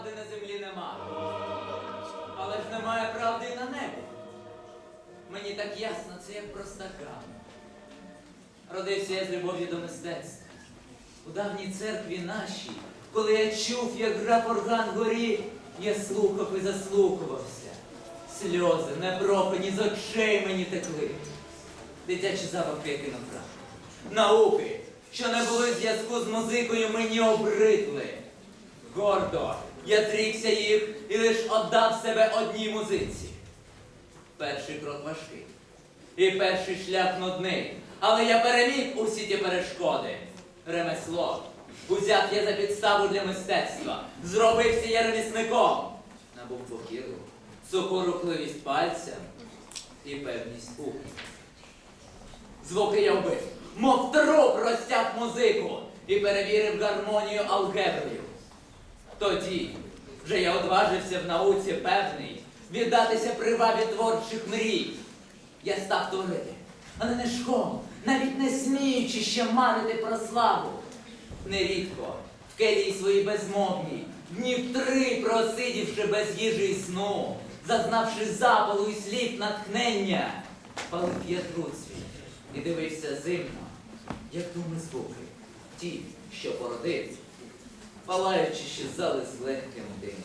на землі нема. Але ж немає правди і на небі. Мені так ясно, це як простака. Родився я з любов'ю до мистецтва. У давній церкві нашій, коли я чув, як грав орган горі, я слухав і заслухувався. Сльози, непрохані з очей мені текли. Дитячі я кинув рано. Науки, що не були зв'язку з музикою, мені обридли. Гордо, я зрікся їх і лиш отдав себе одній музиці. Перший крок важкий. І перший шлях нудний. Але я переміг усі ті перешкоди. Ремесло. Узяв я за підставу для мистецтва. Зробився я ремісником. Набув покіру, суху рухливість пальця і певність ухів. Звуки я вбив, мов труп розтяг музику і перевірив гармонію алгеброю. Тоді вже я одважився в науці певний віддатися привабі творчих мрій. Я став творити, але не шком, навіть не сміючи ще марити про славу. Нерідко в келії своїй безмовній, днів три просидівши без їжі і сну, зазнавши запалу і слів натхнення, палив я труд свій і дивився зимно, як думи звуки, ті, що породив, палаючи щезали з легким димом.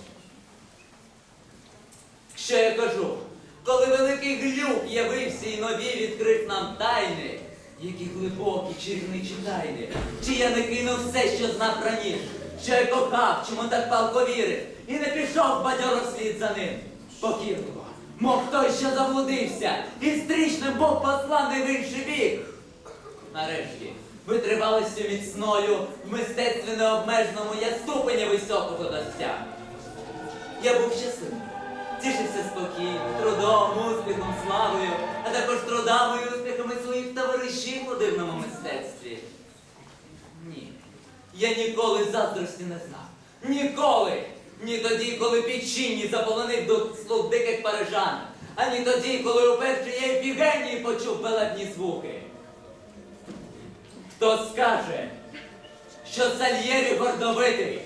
Що я кажу? Коли великий глюк явився і нові відкрив нам тайни, які глибокі чарівничі тайни, чи я не кинув все, що знав раніше, що я кохав, чому так палко вірив, і не пішов бадьоро слід за ним. Покірливо, мов той, що заблудився, і стрічним Бог посланий в інший бік. Нарешті, витривалістю міцною, в мистецтві необмеженому я ступеня високого достяг. Я був щасливий, тішився спокійно, трудом, успіхом, славою, а також трудами і успіхами своїх товаришів у дивному мистецтві. Ні, я ніколи заздрості не знав. Ніколи! Ні тоді, коли печінні заполонив до слух диких парижан, ані тоді, коли уперше я в Євгенії почув велебні звуки. Хто скаже, що Сальєрі гордовитий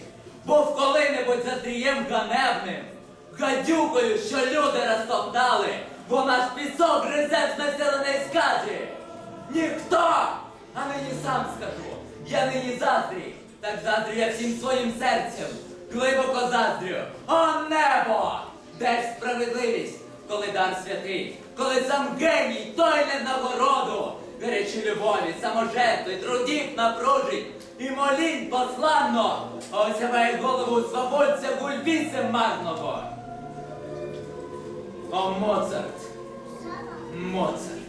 був коли-небудь затрієм ганебним, гадюкою, що люди розтоптали, бо наш пісок гризе населений скажі. Ніхто! А нині сам скажу, я нині заздрій, так заздрю я всім своїм серцем, глибоко заздрю. О небо! Де ж справедливість, коли дар святий, коли сам геній, той не нагороду, гарячі любові, саможертви, трудів напружить і молінь посланно, осяває голову свободця гульбісем марного. О, Моцарт! Моцарт!